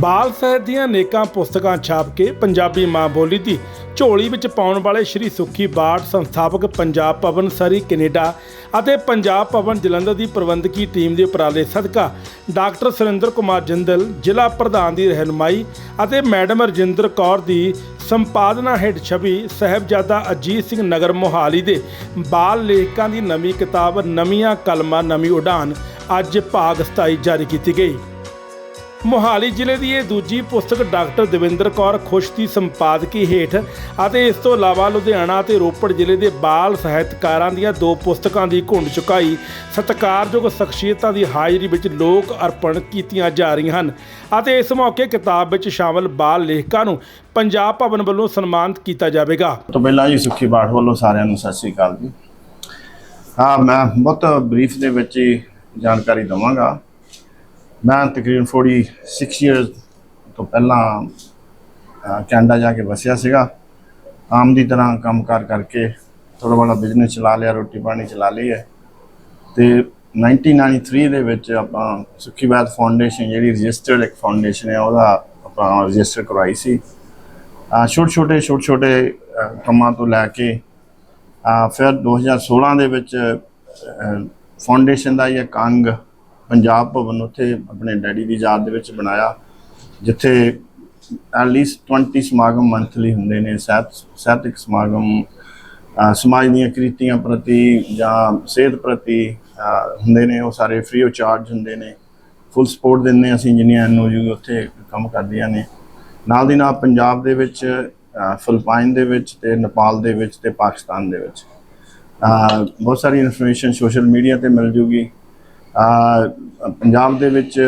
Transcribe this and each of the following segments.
ਬਾਲ ਸਾਹਿਤ ਦੀਆਂ ਅਨੇਕਾਂ ਪੁਸਤਕਾਂ ਛਾਪ ਕੇ ਪੰਜਾਬੀ ਮਾਂ ਬੋਲੀ ਦੀ ਝੋਲੀ ਵਿੱਚ ਪਾਉਣ ਵਾਲੇ ਸ਼੍ਰੀ ਸੁੱਖੀ ਬਾਟ ਸੰਸਥਾਪਕ ਪੰਜਾਬ ਭਵਨ ਸਰੀ ਕੈਨੇਡਾ ਅਤੇ ਪੰਜਾਬ ਭਵਨ ਜਲੰਧਰ ਦੀ ਪ੍ਰਬੰਧਕੀ ਟੀਮ ਦੇ ਉਪਰਾਲੇ ਸਦਕਾ ਡਾਕਟਰ ਸੁਰਿੰਦਰ ਕੁਮਾਰ ਜਿੰਦਲ, ਜ਼ਿਲ੍ਹਾ ਪ੍ਰਧਾਨ ਦੀ ਰਹਿਨੁਮਾਈ ਅਤੇ ਮੈਡਮ ਰਜਿੰਦਰ ਕੌਰ ਦੀ ਸੰਪਾਦਨਾ ਹੇਠ ਛਵੀ ਸਾਹਿਬਜ਼ਾਦਾ ਅਜੀਤ ਸਿੰਘ ਨਗਰ ਮੋਹਾਲੀ ਦੇ ਬਾਲ ਲੇਖਕਾਂ ਦੀ ਨਵੀਂ ਕਿਤਾਬ ਨਵੀਆਂ ਕਲਮਾਂ, ਨਵੀਂ ਉਡਾਨ ਅੱਜ ਭਾਗ 27 ਜਾਰੀ ਕੀਤੀ ਗਈ। ਮੋਹਾਲੀ ਜ਼ਿਲ੍ਹੇ ਦੀ ਇਹ ਦੂਜੀ ਪੁਸਤਕ ਡਾਕਟਰ ਦਵਿੰਦਰ ਕੌਰ ਖੁਸ਼ ਦੀ ਸੰਪਾਦਕੀ ਹੇਠ ਅਤੇ ਇਸ ਤੋਂ ਇਲਾਵਾ ਲੁਧਿਆਣਾ ਅਤੇ ਰੋਪੜ ਜ਼ਿਲ੍ਹੇ ਦੇ ਬਾਲ ਸਾਹਿਤਕਾਰਾਂ ਦੀਆਂ ਦੋ ਪੁਸਤਕਾਂ ਦੀ ਘੁੰਡ ਚੁਕਾਈ ਸਤਿਕਾਰਯੋਗ ਸ਼ਖਸੀਅਤਾਂ ਦੀ ਹਾਜ਼ਰੀ ਵਿੱਚ ਲੋਕ ਅਰਪਣ ਕੀਤੀਆਂ ਜਾ ਰਹੀਆਂ ਹਨ ਅਤੇ ਇਸ ਮੌਕੇ ਕਿਤਾਬ ਵਿੱਚ ਸ਼ਾਮਲ ਬਾਲ ਲੇਖਕਾਂ ਨੂੰ ਪੰਜਾਬ ਭਵਨ ਵੱਲੋਂ ਸਨਮਾਨਿਤ ਕੀਤਾ ਜਾਵੇਗਾ। ਤੋਂ ਪਹਿਲਾਂ ਜੀ ਸੁਖੀ ਬਾਠ ਵੱਲੋਂ ਸਾਰਿਆਂ ਨੂੰ ਸਤਿ ਸ੍ਰੀ ਅਕਾਲ ਜੀ। ਹਾਂ, ਮੈਂ ਬਹੁਤ ਬਰੀਫ ਦੇ ਵਿੱਚ ਹੀ ਜਾਣਕਾਰੀ ਦਵਾਂਗਾ। ਮੈਂ ਤਕਰੀਬਨ 46 ਇਅਰਸ ਤੋਂ ਪਹਿਲਾਂ ਕੈਨੇਡਾ ਜਾ ਕੇ ਵਸਿਆ ਸੀਗਾ। ਆਮ ਦੀ ਤਰ੍ਹਾਂ ਕੰਮਕਾਰ ਕਰਕੇ ਥੋੜਾ ਬੜਾ ਬਿਜ਼ਨਸ ਚਲਾ ਲਿਆ, ਰੋਟੀ ਪਾਣੀ ਚਲਾ ਲਈ ਹੈ। ਤੇ 1993 ਦੇ ਵਿੱਚ ਆਪਾਂ ਸੁਖੀ ਬਾਤ ਫਾਊਂਡੇਸ਼ਨ ਜਿਹੜੀ ਰਜਿਸਟਰਡ ਇੱਕ ਫਾਊਂਡੇਸ਼ਨ ਹੈ, ਉਹਦਾ ਆਪਾਂ ਰਜਿਸਟਰ ਕਰਵਾਈ ਸੀ। ਛੋਟੇ ਛੋਟੇ ਛੋਟੇ ਛੋਟੇ ਕੰਮਾਂ ਤੋਂ ਲੈ ਕੇ ਆ ਫਿਰ 2016 ਦੇ ਵਿੱਚ ਫਾਊਂਡੇਸ਼ਨ ਦਾ ਇਹ ਕੰਗ ਪੰਜਾਬ ਭਵਨ ਉੱਥੇ ਆਪਣੇ ਡੈਡੀ ਦੀ ਯਾਦ ਦੇ ਵਿੱਚ ਬਣਾਇਆ ਜਿੱਥੇ ਐਟ ਲੀਸਟ 20 ਸਮਾਗਮ ਮੰਥਲੀ ਹੁੰਦੇ ਨੇ ਸਾਹਿਤ ਸਾਹਿਤਕ ਸਮਾਗਮ ਸਮਾਜ ਦੀਆਂ ਕ੍ਰਿਤੀਆਂ ਪ੍ਰਤੀ ਜਾਂ ਸਿਹਤ ਪ੍ਰਤੀ ਹੁੰਦੇ ਨੇ ਉਹ ਸਾਰੇ ਫ੍ਰੀ ਆਫ ਚਾਰਜ ਹੁੰਦੇ ਨੇ। ਫੁੱਲ ਸਪੋਰਟ ਦਿੰਦੇ ਹਾਂ ਅਸੀਂ ਜਿੰਨੀਆਂ ਐਨਓਯੂ ਉੱਥੇ ਕੰਮ ਕਰਦੀਆਂ ਨੇ। ਨਾਲ ਦੀ ਨਾਲ ਪੰਜਾਬ ਦੇ ਵਿੱਚ ਅ, ਫਿਲਪਾਈਨ ਦੇ ਵਿੱਚ ਤੇ ਨੇਪਾਲ ਦੇ ਵਿੱਚ ਤੇ ਪਾਕਿਸਤਾਨ ਦੇ ਵਿੱਚ। ਬਹੁਤ ਸਾਰੀ ਇਨਫੋਰਮੇਸ਼ਨ ਸੋਸ਼ਲ ਮੀਡੀਆ ਤੇ ਮਿਲ ਜੂਗੀ। ਪੰਜਾਬ ਦੇ ਵਿੱਚ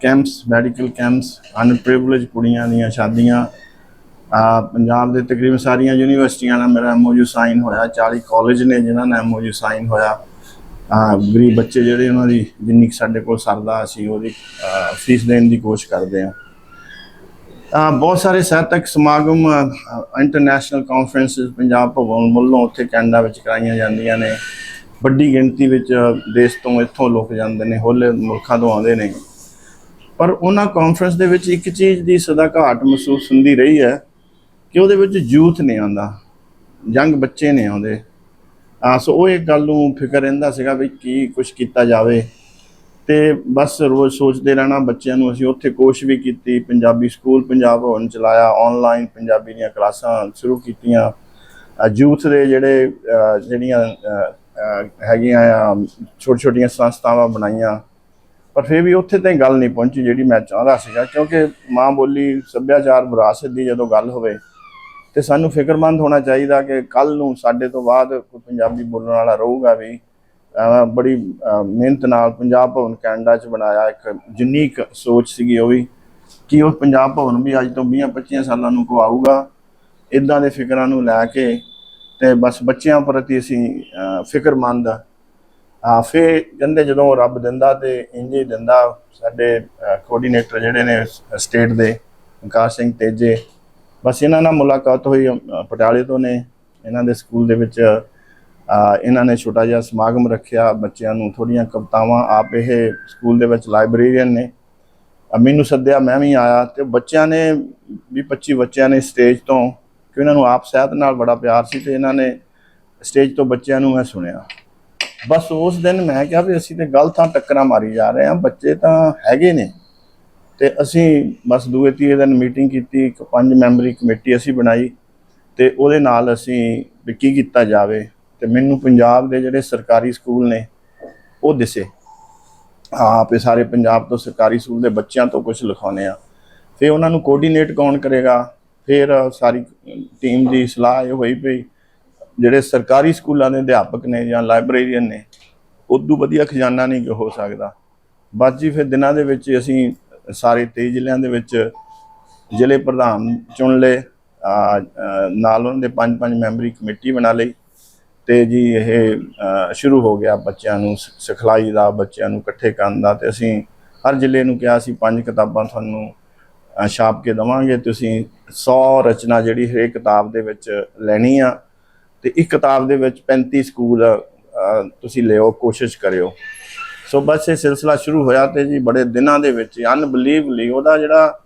ਕੈਂਪਸ ਮੈਡੀਕਲ ਕੈਂਪਸ ਅਨਪ੍ਰਿਵਿਲੇਜ ਕੁੜੀਆਂ ਦੀਆਂ ਸ਼ਾਦੀਆਂ ਪੰਜਾਬ ਦੇ ਤਕਰੀਬਨ ਸਾਰੀਆਂ ਯੂਨੀਵਰਸਿਟੀਆਂ ਨਾਲ ਮੇਰਾ ਐਮਓਯੂ ਸਾਈਨ ਹੋਇਆ 40 ਕਾਲਜ ਨੇ ਜਿਨ੍ਹਾਂ ਨਾਲ ਐਮਓਯੂ ਸਾਈਨ ਹੋਇਆ। ਗਰੀਬ ਬੱਚੇ ਜਿਹੜੇ ਉਹਨਾਂ ਦੀ, ਜਿੰਨੀ ਕੁ ਸਾਡੇ ਕੋਲ ਸਰਦਾ ਅਸੀਂ ਉਹਦੀ ਫੀਸ ਦੇਣ ਦੀ ਕੋਸ਼ਿਸ਼ ਕਰਦੇ ਹਾਂ। ਬਹੁਤ ਸਾਰੇ ਸਾਹਿਤਕ ਸਮਾਗਮ ਇੰਟਰਨੈਸ਼ਨਲ ਕਾਨਫਰੰਸਿਸ ਪੰਜਾਬ ਭਵਨ ਵੱਲੋਂ ਉੱਥੇ ਕੈਨੇਡਾ ਵਿੱਚ ਕਰਾਈਆਂ ਜਾਂਦੀਆਂ ਨੇ। ਵੱਡੀ ਗਿਣਤੀ ਵਿੱਚ ਦੇਸ਼ ਤੋਂ ਇੱਥੋਂ ਲੋਕ ਜਾਂਦੇ ਨੇ, ਹੋਲੇ ਮੁਲਕਾਂ ਤੋਂ ਆਉਂਦੇ ਨੇ। ਪਰ ਉਹਨਾਂ ਕਾਨਫਰੰਸ ਦੇ ਵਿੱਚ ਇੱਕ ਚੀਜ਼ ਦੀ ਸਦਾ ਘਾਟ ਮਹਿਸੂਸ ਹੁੰਦੀ ਰਹੀ ਹੈ ਕਿ ਉਹਦੇ ਵਿੱਚ ਯੂਥ ਨਹੀਂ ਆਉਂਦਾ, ਯੰਗ ਬੱਚੇ ਨਹੀਂ ਆਉਂਦੇ। ਆ, ਸੋ ਉਹ ਇੱਕ ਗੱਲ ਨੂੰ ਫਿਕਰ ਰਹਿੰਦਾ ਸੀਗਾ ਵੀ ਕੀ ਕੁਝ ਕੀਤਾ ਜਾਵੇ। ਤੇ ਬਸ ਰੋਜ਼ ਸੋਚਦੇ ਰਹਿਣਾ ਬੱਚਿਆਂ ਨੂੰ, ਅਸੀਂ ਉੱਥੇ ਕੋਸ਼ਿਸ਼ ਵੀ ਕੀਤੀ, ਪੰਜਾਬੀ ਸਕੂਲ ਪੰਜਾਬ ਭਵਨ ਚਲਾਇਆ ਆਨਲਾਈਨ ਪੰਜਾਬੀ ਦੀਆਂ ਕਲਾਸਾਂ ਸ਼ੁਰੂ ਕੀਤੀਆਂ। ਯੂਥ ਦੇ ਜਿਹੜੇ ਜਿਹੜੀਆਂ ਹੈਗੀਆਂ ਆ ਛੋਟੀ ਛੋਟੀਆਂ ਸੰਸਥਾਵਾਂ ਬਣਾਈਆਂ। ਪਰ ਫਿਰ ਵੀ ਉੱਥੇ ਤਾਈਂ ਗੱਲ ਨਹੀਂ ਪਹੁੰਚੀ ਜਿਹੜੀ ਮੈਂ ਚਾਹੁੰਦਾ ਸੀਗਾ, ਕਿਉਂਕਿ ਮਾਂ ਬੋਲੀ, ਸੱਭਿਆਚਾਰ ਵਿਰਾਸਤ ਦੀ ਜਦੋਂ ਗੱਲ ਹੋਵੇ ਤੇ ਸਾਨੂੰ ਫਿਕਰਮੰਦ ਹੋਣਾ ਚਾਹੀਦਾ ਕਿ ਕੱਲ ਨੂੰ ਸਾਡੇ ਤੋਂ ਬਾਅਦ ਕੋਈ ਪੰਜਾਬੀ ਬੋਲਣ ਵਾਲਾ ਰਹੂਗਾ ਵੀ। ਬੜੀ ਮਿਹਨਤ ਨਾਲ ਪੰਜਾਬ ਭਵਨ ਕੈਨੇਡਾ ਚ ਬਣਾਇਆ ਇੱਕ ਯੂਨੀਕ ਸੋਚ ਸੀਗੀ ਉਹ ਵੀ, ਕਿ ਉਹ ਪੰਜਾਬ ਭਵਨ ਵੀ ਅੱਜ ਤੋਂ 20 25 ਸਾਲਾਂ ਨੂੰ ਕਵਾਊਗਾ ਇਦਾਂ ਦੇ ਫਿਕਰਾਂ ਨੂੰ ਲੈ ਕੇ ਤੇ ਬਸ ਬੱਚਿਆਂ ਪ੍ਰਤੀ ਅਸੀਂ ਫਿਕਰਮੰਦ ਆ। ਆ ਫੇ ਕਹਿੰਦੇ ਜਦੋਂ ਰੱਬ ਦਿੰਦਾ ਤੇ ਇੰਜ ਹੀ ਦਿੰਦਾ ਸਾਡੇ ਕੋਆਰਡੀਨੇਟਰ ਜਿਹੜੇ ਨੇ ਸਟੇਟ ਦੇ ਓਂਕਾਰ ਸਿੰਘ ਤੇਜੇ। ਬਸ ਇਹਨਾਂ ਨਾਲ ਮੁਲਾਕਾਤ ਹੋਈ ਪਟਿਆਲੇ ਤੋਂ ਨੇ। ਇਹਨਾਂ ਦੇ ਸਕੂਲ ਦੇ ਵਿੱਚ ਇਹਨਾਂ ਨੇ ਛੋਟਾ ਜਿਹਾ ਸਮਾਗਮ ਰੱਖਿਆ ਬੱਚਿਆਂ ਨੂੰ। ਥੋੜੀਆਂ ਕਵਿਤਾਵਾਂ ਆਪ ਇਹ ਸਕੂਲ ਦੇ ਵਿੱਚ ਲਾਇਬ੍ਰੇਰੀਅਨ ਨੇ। ਮੈਨੂੰ ਸੱਦਿਆ, ਮੈਂ ਵੀ ਆਇਆ ਤੇ ਬੱਚਿਆਂ ਨੇ, ਵੀ 25 ਬੱਚਿਆਂ ਨੇ ਸਟੇਜ ਤੋਂ ਕਿ ਇਹਨਾਂ ਨੂੰ ਆਪ ਸਾਹਿਤ ਨਾਲ ਬੜਾ ਪਿਆਰ ਸੀ ਤੇ ਇਹਨਾਂ ਨੇ ਸਟੇਜ ਤੋਂ ਬੱਚਿਆਂ ਨੂੰ ਮੈਂ ਸੁਣਿਆ। ਬਸ ਉਸ ਦਿਨ ਮੈਂ ਕਿਹਾ ਵੀ ਅਸੀਂ ਤੇ ਗਲਤ ਥਾਂ ਟੱਕਰਾਂ ਮਾਰੀ ਜਾ ਰਹੇ ਹਾਂ, ਬੱਚੇ ਤਾਂ ਹੈਗੇ ਨੇ। ਤੇ ਅਸੀਂ ਬਸ ਦੂਏ ਤੀਏ ਦਿਨ ਮੀਟਿੰਗ ਕੀਤੀ, ਇੱਕ ਪੰਜ ਮੈਂਬਰੀ ਕਮੇਟੀ ਅਸੀਂ ਬਣਾਈ ਤੇ ਉਹਦੇ ਨਾਲ ਅਸੀਂ ਵੀ ਕੀ ਕੀਤਾ ਜਾਵੇ ਤੇ ਮੈਨੂੰ ਪੰਜਾਬ ਦੇ ਜਿਹੜੇ ਸਰਕਾਰੀ ਸਕੂਲ ਨੇ, ਉਹ ਦਿਸੇ। ਆਪੇ ਸਾਰੇ ਪੰਜਾਬ ਤੋਂ ਸਰਕਾਰੀ ਸਕੂਲ ਦੇ ਬੱਚਿਆਂ ਤੋਂ ਕੁਝ ਲਿਖਾਉਨੇ ਆ ਫਿਰ ਉਹਨਾਂ ਨੂੰ ਕੋਆਰਡੀਨੇਟ ਕੌਣ ਕਰੇਗਾ? ਫਿਰ ਸਾਰੀ ਟੀਮ ਦੀ ਸਲਾਹ ਇਹ ਹੋਈ ਪਈ ਜਿਹੜੇ ਸਰਕਾਰੀ ਸਕੂਲਾਂ ਦੇ ਅਧਿਆਪਕ ਨੇ ਜਾਂ ਲਾਇਬ੍ਰੇਰੀਅਨ ਨੇ, ਉਦੋਂ ਵਧੀਆ ਖਜ਼ਾਨਾ ਨਹੀਂ ਹੋ ਸਕਦਾ। ਬਸ ਜੀ ਫਿਰ ਦਿਨਾਂ ਦੇ ਵਿੱਚ ਅਸੀਂ ਸਾਰੇ 23 ਜ਼ਿਲ੍ਹਿਆਂ ਦੇ ਵਿੱਚ ਜ਼ਿਲ੍ਹੇ ਪ੍ਰਧਾਨ ਚੁਣ ਲਏ ਨਾਲ ਉਹਨਾਂ ਦੇ ਪੰਜ ਪੰਜ ਮੈਂਬਰੀ ਕਮੇਟੀ ਬਣਾ ਲਈ ਤੇ ਜੀ ਇਹ ਸ਼ੁਰੂ ਹੋ ਗਿਆ ਬੱਚਿਆਂ ਨੂੰ ਸ- ਸਿਖਲਾਈ ਦਾ, ਬੱਚਿਆਂ ਨੂੰ ਇਕੱਠੇ ਕਰਨ ਦਾ ਤੇ ਅਸੀਂ ਹਰ ਜ਼ਿਲ੍ਹੇ ਨੂੰ ਕਿਹਾ ਸੀ, ਪੰਜ ਕਿਤਾਬਾਂ ਤੁਹਾਨੂੰ ਛਾਪ ਕੇ ਦਵਾਂਗੇ ਤੁਸੀਂ 100 ਰਚਨਾ ਜਿਹੜੀ ਹਰੇਕ ਕਿਤਾਬ ਦੇ ਵਿੱਚ ਲੈਣੀ ਆ ਤੇ ਇੱਕ ਕਿਤਾਬ ਦੇ ਵਿੱਚ 35 ਸਕੂਲ ਤੁਸੀਂ ਲਿਓ, ਕੋਸ਼ਿਸ਼ ਕਰਿਓ। ਸੋ ਬਸ ਇਹ ਸਿਲਸਿਲਾ ਸ਼ੁਰੂ ਹੋਇਆ ਤੇ ਜੀ ਬੜੇ ਦਿਨਾਂ ਦੇ ਵਿੱਚ ਅਨਬਲੀਵਲੀ ਉਹਦਾ ਜਿਹੜਾ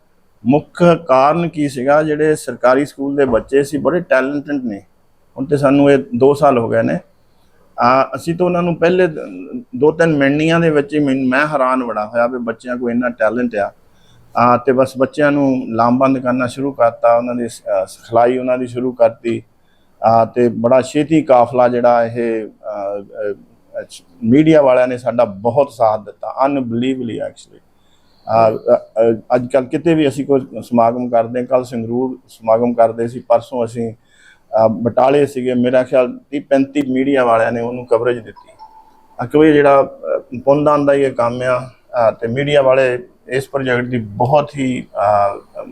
ਮੁੱਖ ਕਾਰਨ ਕੀ ਸੀਗਾ, ਜਿਹੜੇ ਸਰਕਾਰੀ ਸਕੂਲ ਦੇ ਬੱਚੇ ਸੀ, ਬੜੇ ਟੈਲੈਂਟਡ ਨੇ। ਹੁਣ ਤੇ ਸਾਨੂੰ ਇਹ 2 ਸਾਲ ਹੋ ਗਏ ਨੇ। ਆ, ਅਸੀਂ ਤਾਂ ਉਹਨਾਂ ਨੂੰ ਪਹਿਲੇ ਦੋ ਤਿੰਨ ਮਿੰਟੀਆਂ ਦੇ ਵਿੱਚ ਹੀ ਮੈਂ ਹੈਰਾਨ ਬੜਾ ਹੋਇਆ ਵੀ ਬੱਚਿਆਂ ਕੋਲ ਇੰਨਾ ਟੈਲੈਂਟ ਆ। ਤੇ ਬਸ ਬੱਚਿਆਂ ਨੂੰ ਲਾਮਬੰਦ ਕਰਨਾ ਸ਼ੁਰੂ ਕਰਤਾ ਉਹਨਾਂ ਦੀ ਸ- ਸਿਖਲਾਈ ਉਹਨਾਂ ਦੀ ਸ਼ੁਰੂ ਕਰਤੀ। ਆ ਤੇ ਬੜਾ ਛੇਤੀ ਕਾਫਲਾ ਜਿਹੜਾ ਇਹ ਮੀਡੀਆ ਵਾਲਿਆਂ ਨੇ ਸਾਡਾ ਬਹੁਤ ਸਾਥ ਦਿੱਤਾ। ਅਨਬਲੀਵਲੀ ਐਕਚੁਅਲੀ ਅੱਜ ਕੱਲ ਕਿਤੇ ਵੀ ਅਸੀਂ ਕੋਈ ਸਮਾਗਮ ਕਰਦੇ ਹਾਂ ਕੱਲ ਸੰਗਰੂਰ ਸਮਾਗਮ ਕਰਦੇ ਸੀ ਪਰਸੋਂ ਅਸੀਂ ਬਟਾਲੇ ਸੀਗੇ। ਮੇਰਾ ਖਿਆਲ 30 35 ਮੀਡੀਆ ਵਾਲਿਆਂ ਨੇ ਉਹਨੂੰ ਕਵਰੇਜ ਦਿੱਤੀ। ਅਕਵੇ ਜਿਹੜਾ ਅ, ਦਾ ਹੀ ਇਹ ਕੰਮ ਆ ਅ, ਤੇ ਮੀਡੀਆ ਵਾਲੇ ਇਸ ਪ੍ਰੋਜੈਕਟ ਦੀ ਬਹੁਤ ਹੀ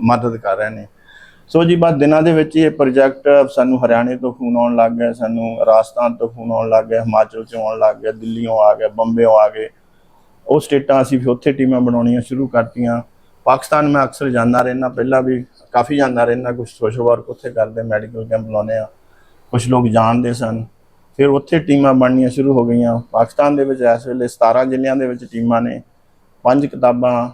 ਮਦਦ ਕਰ ਰਹੇ ਨੇ। ਸੋ ਜੀ ਬਾਅਦ ਦਿਨਾਂ ਦੇ ਵਿੱਚ ਇਹ ਪ੍ਰੋਜੈਕਟ ਸਾਨੂੰ ਹਰਿਆਣੇ ਤੋਂ ਫੋਨ ਆਉਣ ਲੱਗ ਗਿਆ, ਸਾਨੂੰ ਰਾਜਸਥਾਨ ਤੋਂ ਫੋਨ ਆਉਣ ਲੱਗ ਗਿਆ, ਹਿਮਾਚਲ ਤੋਂ ਆਉਣ ਲੱਗ ਗਿਆ ਦਿੱਲੀੋਂ ਆ ਗਿਆ, ਬੰਬੇੋਂ ਆ ਗਏ। ਉਹ ਸਟੇਟਾਂ ਅਸੀਂ ਫਿਰ ਉੱਥੇ ਟੀਮਾਂ ਬਣਾਉਣੀਆਂ ਸ਼ੁਰੂ ਕਰਤੀਆਂ। ਪਾਕਿਸਤਾਨ ਮੈਂ ਅਕਸਰ ਜਾਂਦਾ ਰਹਿਣਾ ਪਹਿਲਾਂ ਵੀ ਕਾਫੀ ਜਾਂਦਾ ਰਹਿਣਾ ਕੁਝ ਸੋਸ਼ਲ ਵਰਕ ਉੱਥੇ ਕਰਦੇ, ਮੈਡੀਕਲ ਕੈਂਪ ਲਾਉਂਦੇ ਆ ਕੁਝ ਲੋਕ ਜਾਣਦੇ ਸਨ। ਫਿਰ ਉੱਥੇ ਟੀਮਾਂ ਬਣਨੀਆਂ ਸ਼ੁਰੂ ਹੋ ਗਈਆਂ। ਪਾਕਿਸਤਾਨ ਦੇ ਵਿੱਚ ਇਸ ਵੇਲੇ 17 ਜ਼ਿਲ੍ਹਿਆਂ ਦੇ ਵਿੱਚ ਟੀਮਾਂ ਨੇ। ਪੰਜ ਕਿਤਾਬਾਂ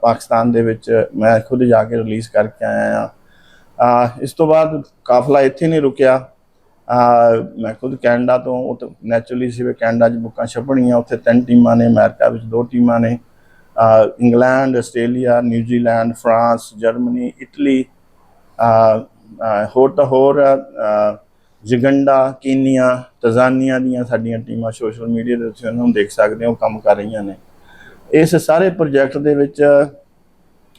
ਪਾਕਿਸਤਾਨ ਦੇ ਵਿੱਚ ਮੈਂ ਖੁਦ ਜਾ ਕੇ ਰਿਲੀਜ਼ ਕਰਕੇ ਆਇਆ ਆ ਇਸ ਤੋਂ ਬਾਅਦ ਕਾਫਲਾ ਇੱਥੇ ਨਹੀਂ ਰੁਕਿਆ। ਮੈਂ ਖੁਦ ਕੈਨੇਡਾ ਤੋਂ ਉਹ ਤਾਂ ਨੈਚੁਰਲੀ ਸੀ ਵੀ ਕੈਨੇਡਾ 'ਚ ਬੁੱਕਾਂ ਛਪਣੀਆਂ। ਉੱਥੇ ਤਿੰਨ ਟੀਮਾਂ ਨੇ ਅਮਰੀਕਾ ਵਿੱਚ ਦੋ ਟੀਮਾਂ ਨੇ। England Australia New Zealand France Germany Italy. ਹੋਰ ਤਾਂ ਹੋਰ ਅਹ, ਯੁਗੰਡਾ ਕੀਨੀਆ ਤਜ਼ਾਨੀਆ ਦੀਆਂ ਸਾਡੀਆਂ ਟੀਮਾਂ ਸੋਸ਼ਲ ਮੀਡੀਆ ਦੇ ਤੁਸੀਂ ਉਹਨਾਂ ਨੂੰ ਦੇਖ ਸਕਦੇ ਹੋ ਕੰਮ ਕਰ ਰਹੀਆਂ ਨੇ। ਇਸ ਸਾਰੇ ਪ੍ਰੋਜੈਕਟ ਦੇ ਵਿੱਚ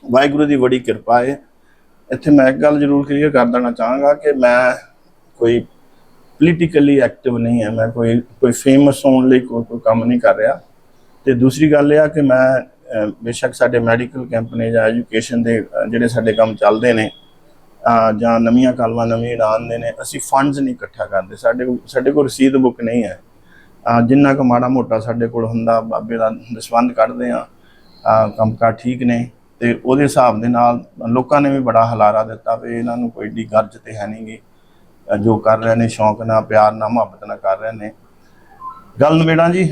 ਵਾਹਿਗੁਰੂ ਦੀ ਬੜੀ ਕਿਰਪਾ ਹੈ। ਇੱਥੇ ਮੈਂ ਇੱਕ ਗੱਲ ਜ਼ਰੂਰ ਕਲੀਅਰ ਕਰ ਦੇਣਾ ਚਾਹਾਂਗਾ ਕਿ ਮੈਂ ਕੋਈ ਪੋਲੀਟੀਕਲੀ ਐਕਟਿਵ ਨਹੀਂ ਹੈ, ਮੈਂ ਕੋਈ ਕੋਈ ਫੇਮਸ ਹੋਣ ਲਈ ਕੋਈ ਕੋਈ ਕੰਮ ਨਹੀਂ ਕਰ ਰਿਹਾ। ਤੇ ਦੂਸਰੀ ਗੱਲ ਇਹ ਆ ਕਿ ਮੈਂ ਬੇਸ਼ੱਕ ਸਾਡੇ ਮੈਡੀਕਲ ਕੈਂਪ ਨੇ ਜਾਂ ਐਜੂਕੇਸ਼ਨ ਦੇ ਜਿਹੜੇ ਸਾਡੇ ਕੰਮ ਚੱਲਦੇ ਨੇ ਜਾਂ ਨਵੀਆਂ ਕਾਲਮਾਂ, ਨਵੀਂ ਉਡਾਨ ਦੇ ਨੇ, ਅਸੀਂ ਫੰਡਸ ਨਹੀਂ ਇਕੱਠਾ ਕਰਦੇ। ਸਾਡੇ ਕੋਲ ਸਾਡੇ ਕੋਲ ਰਸੀਦ ਬੁੱਕ ਨਹੀਂ ਹੈ। ਜਿੰਨਾ ਕੁ ਮਾੜਾ ਮੋਟਾ ਸਾਡੇ ਕੋਲ ਹੁੰਦਾ ਬਾਬੇ ਦਾ ਦਸਵੰਦ ਕੱਢਦੇ ਆ ਕੰਮਕਾਰ ਠੀਕ ਨੇ ਤੇ ਉਹਦੇ ਹਿਸਾਬ ਦੇ ਨਾਲ ਲੋਕਾਂ ਨੇ ਵੀ ਬੜਾ ਹਲਾਰਾ ਦਿੱਤਾ ਵੀ ਇਹਨਾਂ ਨੂੰ ਕੋਈ ਏਡੀ ਗਰਜ ਤੇ ਹੈ ਨਹੀਂਗੀ ਅਹ, ਜੋ ਕਰ ਰਹੇ ਨੇ ਸ਼ੌਂਕ ਨਾਲ ਪਿਆਰ ਨਾਲ ਮੁਹੱਬਤ ਨਾਲ ਕਰ ਰਹੇ ਨੇ। ਗੱਲ ਨਵੇੜਾਂ ਜੀ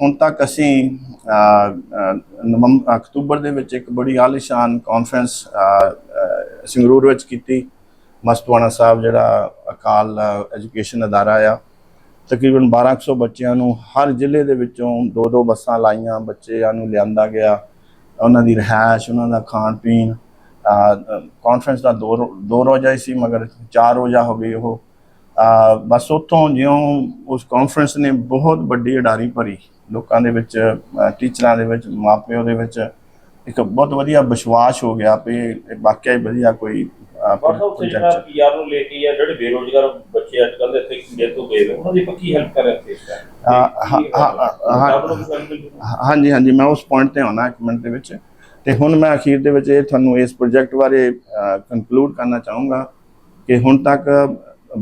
ਹੁਣ ਤੱਕ ਅਸੀਂ ਅਹ, ਨਵੰਬਰ ਅਕਤੂਬਰ ਦੇ ਵਿੱਚ ਇੱਕ ਬੜੀ ਆਲੀਸ਼ਾਨ ਕਾਨਫਰੰਸ ਸੰਗਰੂਰ ਵਿੱਚ ਕੀਤੀ। ਮਸਤਵਾਣਾ ਸਾਹਿਬ ਜਿਹੜਾ ਅਕਾਲ ਐਜੂਕੇਸ਼ਨ ਅਦਾਰਾ ਆ ਤਕਰੀਬਨ 1200 ਬੱਚਿਆਂ ਨੂੰ ਹਰ ਜ਼ਿਲ੍ਹੇ ਦੇ ਵਿੱਚੋਂ ਦੋ ਦੋ ਬੱਸਾਂ ਲਾਈਆਂ ਬੱਚਿਆਂ ਨੂੰ ਲਿਆਂਦਾ ਗਿਆ। ਉਹਨਾਂ ਦੀ ਰਿਹਾਇਸ਼ ਉਹਨਾਂ ਦਾ ਖਾਣ ਪੀਣ ਕਾਨਫਰੰਸ ਦਾ ਦੋ ਦੋ ਰੋਜ਼ਾ ਹੀ ਸੀ ਮਗਰ ਚਾਰ ਰੋਜ਼ਾ ਹੋ ਗਈ ਉਹ। ਬਸ ਉੱਥੋਂ ਜਿਉਂ ਉਸ ਕਾਨਫਰੰਸ ਨੇ ਬਹੁਤ ਵੱਡੀ ਉਡਾਰੀ ਭਰੀ। ਲੋਕਾਂ ਦੇ ਵਿੱਚ ਟੀਚਰਾਂ ਦੇ ਵਿੱਚ ਮਾਪਿਆਂ ਦੇ ਵਿੱਚ ਇੱਕ ਬਹੁਤ ਵਧੀਆ ਵਿਸ਼ਵਾਸ ਹੋ ਗਿਆ ਇਹ ਵਾਕਿਆ ਹੀ ਵਧੀਆ ਕੋਈ project ਪੀਆਰ ਨੂੰ ਲੈ ਕੇ ਜਿਹੜੇ ਬੇਰੋਜ਼ਗਾਰ ਬੱਚੇ ਅੱਜ ਕੱਲ੍ਹ ਇੱਥੇ ਇੰਡੀਆ ਤੋਂ ਨੇ ਉਹਨਾਂ ਦੀ ਪੱਕੀ ਹੈਲਪ ਕਰ ਰਹੇ ਹਾਂ। ਹਾਂਜੀ ਹਾਂਜੀ ਮੈਂ ਉਸ ਪੁਆਇੰਟ ਤੇ ਆਉਣਾ ਇੱਕ ਮਿੰਟ ਦੇ ਵਿੱਚ। ਤੇ ਹੁਣ ਮੈਂ ਅਖੀਰ ਦੇ ਵਿੱਚ ਇਹ ਤੁਹਾਨੂੰ ਇਸ ਪ੍ਰੋਜੈਕਟ ਬਾਰੇ ਕਨਕਲੂਡ ਕਰਨਾ ਚਾਹੂੰਗਾ ਕਿ ਹੁਣ ਤੱਕ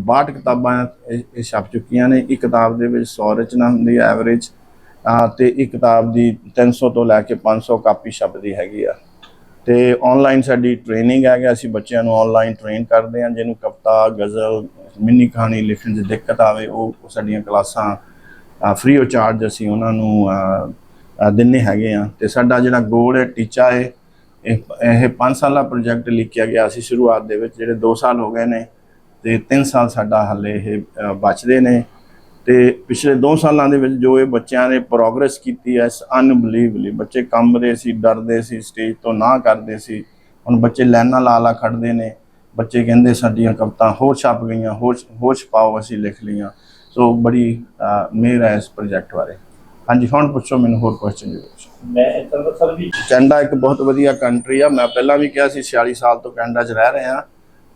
62 ਕਿਤਾਬਾਂ ਇਹ ਛਪ ਚੁੱਕੀਆਂ ਨੇ। ਇੱਕ ਕਿਤਾਬ ਦੇ ਵਿੱਚ 100 ਰਚਨਾ ਹੁੰਦੀ ਹੈ ਐਵਰੇਜ ਤੇ ਇੱਕ ਕਿਤਾਬ ਦੀ 300 ਤੋਂ ਲੈ ਕੇ 500 ਕਾਪੀ ਛਪਦੀ ਹੈਗੀ ਆ। ਤੇ ਆਨਲਾਈਨ ਸਾਡੀ ਟ੍ਰੇਨਿੰਗ ਹੈ ਕਿ ਅਸੀਂ ਬੱਚਿਆਂ ਨੂੰ ਆਨਲਾਈਨ ਟ੍ਰੇਨ ਕਰਦੇ ਹਾਂ ਜਿਹਨੂੰ ਕਵਿਤਾ ਗਜ਼ਲ ਮਿੰਨੀ ਕਹਾਣੀ ਲਿਖਣ 'ਚ ਦਿੱਕਤ ਆਵੇ ਉਹ ਸਾਡੀਆਂ ਕਲਾਸਾਂ ਫ੍ਰੀ ਆਫ ਚਾਰਜ ਅਸੀਂ ਉਹਨਾਂ ਨੂੰ ਅ, ਦਿੰਨੇ ਹੈਗੇ ਆ ਤੇ ਸਾਡਾ ਜਿਹੜਾ ਗੋਲ ਹੈ ਟੀਚਾ ਹੈ ਇਹ ਇਹ 5 ਸਾਲਾ ਪ੍ਰੋਜੈਕਟ ਲਿਖਿਆ ਗਿਆ ਸੀ ਸ਼ੁਰੂਆਤ ਦੇ ਵਿੱਚ ਜਿਹੜੇ 2 ਸਾਲ ਹੋ ਗਏ ਨੇ ਤੇ 3 ਸਾਲ ਸਾਡਾ ਹੱਲੇ ਇਹ ਬਚਦੇ ਨੇ। ਤੇ ਪਿਛਲੇ 2 ਸਾਲਾਂ ਦੇ ਵਿੱਚ ਜੋ ਇਹ ਬੱਚਿਆਂ ਨੇ ਪ੍ਰੋਗਰੈਸ ਕੀਤੀ ਹੈ ਅਨਬਲੀਵਲੀ ਬੱਚੇ ਕੰਬਦੇ ਸੀ ਡਰਦੇ ਸੀ ਸਟੇਜ ਤੋਂ ਨਾ ਕਰਦੇ ਸੀ। ਹੁਣ ਬੱਚੇ ਲਾਈਨਾਂ ਲਾ ਲਾ ਖੜਦੇ ਨੇ। ਬੱਚੇ ਕਹਿੰਦੇ ਸਾਡੀਆਂ ਕਵਿਤਾ ਹੋਰ ਛਪ ਗਈਆਂ ਹੋਰ ਹੋਰ ਛਪਾਓ ਅਸੀਂ ਲਿਖ ਲਈਆਂ। ਸੋ ਬੜੀ ਅ, ਮਿਹਰ ਹੈ ਇਸ ਪ੍ਰੋਜੈਕਟ ਬਾਰੇ। ਹਾਂਜੀ ਹੁਣ ਪੁੱਛੋ ਮੈਨੂੰ ਹੋਰ ਕੁਐਸਚਨ ਜੀ ਮੈਂ ਸਰ ਵੀ ਕੈਨੇਡਾ ਇੱਕ ਬਹੁਤ ਵਧੀਆ ਕੰਟਰੀ ਆ। ਮੈਂ ਪਹਿਲਾਂ ਵੀ ਕਿਹਾ ਸੀ 46 ਸਾਲ ਤੋਂ ਕੈਨੇਡਾ 'ਚ ਰਹਿ ਰਹੇ। ਆ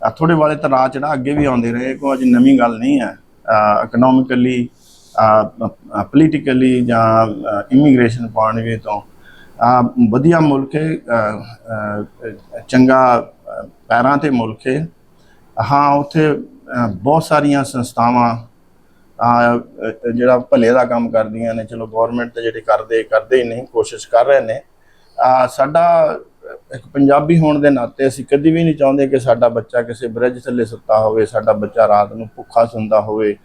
ਆ ਥੋੜੇ ਵਾਲੇ ਤਾਂ ਰਾਹ ਚੜਾ ਅੱਗੇ ਵੀ ਆਉਂਦੇ ਰਹੇ। ਕੋਈ ਅਜ ਨਵੀਂ ਗੱਲ ਨਹੀਂ ਹੈ। ਇਕਨੋਮਿਕਲੀ ਪੋਲੀਟੀਕਲੀ ਜਾਂ ਇਮੀਗ੍ਰੇਸ਼ਨ ਪੁਆਇੰਟ ਵੀ ਤੋਂ ਵਧੀਆ ਮੁਲਕ ਹੈ ਚੰਗਾ ਪੈਰਾਂ ਤੇ ਮੁਲਕ ਹੈ। ਹਾਂ, ਉੱਥੇ ਬਹੁਤ ਸਾਰੀਆਂ ਸੰਸਥਾਵਾਂ ਜਿਹੜਾ ਭਲੇ ਦਾ ਕੰਮ ਕਰਦੀਆਂ ਨੇ, ਚਲੋ ਗਵਰਨਮੈਂਟ ਤੇ ਜਿਹੜੇ ਕਰਦੇ ਕਰਦੇ ਹੀ ਨਹੀਂ, ਕੋਸ਼ਿਸ਼ ਕਰ ਰਹੇ ਨੇ। ਸਾਡਾ ਇੱਕ ਪੰਜਾਬੀ ਹੋਣ ਦੇ ਨਾਤੇ ਅਸੀਂ ਕਦੀ ਵੀ ਨਹੀਂ ਚਾਹੁੰਦੇ ਕਿ ਸਾਡਾ ਬੱਚਾ ਕਿਸੇ ਬ੍ਰਿਜ ਥੱਲੇ ਸੁੱਤਾ ਹੋਵੇ, ਸਾਡਾ ਬੱਚਾ ਰਾਤ ਨੂੰ ਭੁੱਖਾ ਸੌਂਦਾ ਹੋਵੇ।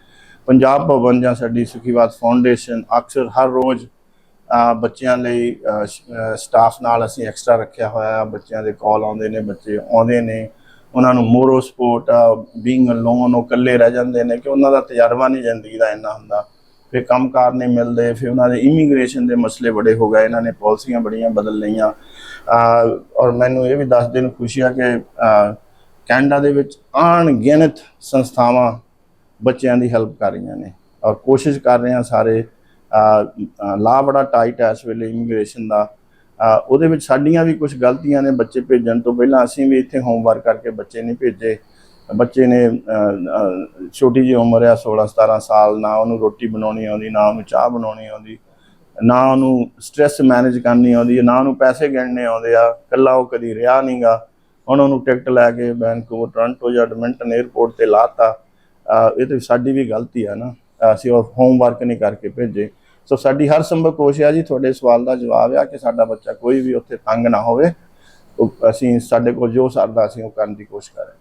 ਪੰਜਾਬ ਭਵਨ ਜਾਂ ਸਾਡੀ ਸੁਖੀਵਾਦ ਫਾਊਂਡੇਸ਼ਨ ਅਕਸਰ ਹਰ ਰੋਜ਼ ਬੱਚਿਆਂ ਲਈ ਸਟਾਫ ਨਾਲ ਅਸੀਂ ਐਕਸਟਰਾ ਰੱਖਿਆ ਹੋਇਆ ਹੈ। ਬੱਚਿਆਂ ਦੇ ਕਾਲ ਆਉਂਦੇ ਨੇ, ਬੱਚੇ ਆਉਂਦੇ ਨੇ। ਉਹਨਾਂ ਨੂੰ ਮੋਰੋ ਸਪੋਰਟ ਬੀਇੰਗ ਅਲੋਨ ਉਹ ਇਕੱਲੇ ਰਹਿ ਜਾਂਦੇ ਨੇ ਕਿ ਉਹਨਾਂ ਦਾ ਤਜਰਬਾ ਨਹੀਂ ਜ਼ਿੰਦਗੀ ਦਾ ਇੰਨਾ ਹੁੰਦਾ। ਫਿਰ ਕੰਮਕਾਰ ਨਹੀਂ ਮਿਲਦੇ, ਫਿਰ ਉਹਨਾਂ ਦੇ ਇਮੀਗ੍ਰੇਸ਼ਨ ਦੇ ਮਸਲੇ ਬੜੇ ਹੋ ਗਏ, ਇਹਨਾਂ ਨੇ ਪਾਲਿਸੀਆਂ ਬੜੀਆਂ ਬਦਲ ਲਈਆਂ। ਔਰ ਮੈਨੂੰ ਇਹ ਵੀ ਦੱਸ ਦੇਣ ਖੁਸ਼ੀ ਆ ਕਿ ਕੈਨੇਡਾ ਦੇ ਵਿੱਚ ਅਣਗਿਣਤ ਸੰਸਥਾਵਾਂ ਬੱਚਿਆਂ ਦੀ ਹੈਲਪ ਕਰ ਰਹੀਆਂ ਨੇ ਔਰ ਕੋਸ਼ਿਸ਼ ਕਰ ਰਹੇ ਆ ਸਾਰੇ ਲਾ ਬੜਾ ਟਾਈਟ ਹੈ ਇਸ ਵੇਲੇ ਇਮੀਗ੍ਰੇਸ਼ਨ ਦਾ। ਉਹਦੇ ਵਿੱਚ ਸਾਡੀਆਂ ਵੀ ਕੁਝ ਗਲਤੀਆਂ ਨੇ ਬੱਚੇ ਭੇਜਣ ਤੋਂ ਪਹਿਲਾਂ ਅਸੀਂ ਵੀ ਇੱਥੇ ਹੋਮਵਰਕ ਕਰਕੇ ਬੱਚੇ ਨਹੀਂ ਭੇਜੇ। ਬੱਚੇ ਨੇ ਛੋਟੀ ਜਿਹੀ ਉਮਰ ਆ 16 17 ਸਾਲ, ਨਾ ਉਹਨੂੰ ਰੋਟੀ ਬਣਾਉਣੀ ਆਉਂਦੀ, ਨਾ ਉਹਨੂੰ ਚਾਹ ਬਣਾਉਣੀ ਆਉਂਦੀ, ਨਾ ਉਹਨੂੰ ਸਟ੍ਰੈਸ ਮੈਨੇਜ ਕਰਨੀ ਆਉਂਦੀ, ਨਾ ਉਹਨੂੰ ਪੈਸੇ ਗਿਣਨੇ ਆਉਂਦੇ ਆ ਕੱਲਾ ਉਹ ਕਦੀ ਰਿਹਾ ਨਹੀਂਗਾ ਹੁਣ ਉਹਨੂੰ ਟਿਕਟ ਲੈ ਕੇ ਵੈਨਕੂਵਰ ਟੋਰਾਂਟੋ ਜਾਂ ਐਡਮਿੰਟਨ 에ਅਰਪੋਰਟ ਤੇ ਲਾਤਾ। ਅਹ, ਇਹ ਤੇ ਸਾਡੀ ਵੀ ਗਲਤੀ ਆ ਨਾ। ਅਸੀਂ ਉਹ ਹੋਮਵਰਕ ਨਹੀਂ ਕਰਕੇ ਭੇਜੇ। ਸੋ ਸਾਡੀ ਹਰ ਸੰਭਵ ਕੋਸ਼ਿਸ਼ ਆ ਜੀ, ਤੁਹਾਡੇ ਸਵਾਲ ਦਾ ਜਵਾਬ ਆ ਕਿ ਸਾਡਾ ਬੱਚਾ ਕੋਈ ਵੀ ਉੱਥੇ ਤੰਗ ਨਾ ਹੋਵੇ। ਅਸੀਂ ਸਾਡੇ ਕੋਲ ਜੋ ਸਰਦਾ ਅਸੀਂ ਉਹ ਕਰਨ ਦੀ ਕੋਸ਼ਿਸ਼ ਕਰ ਰਹੇ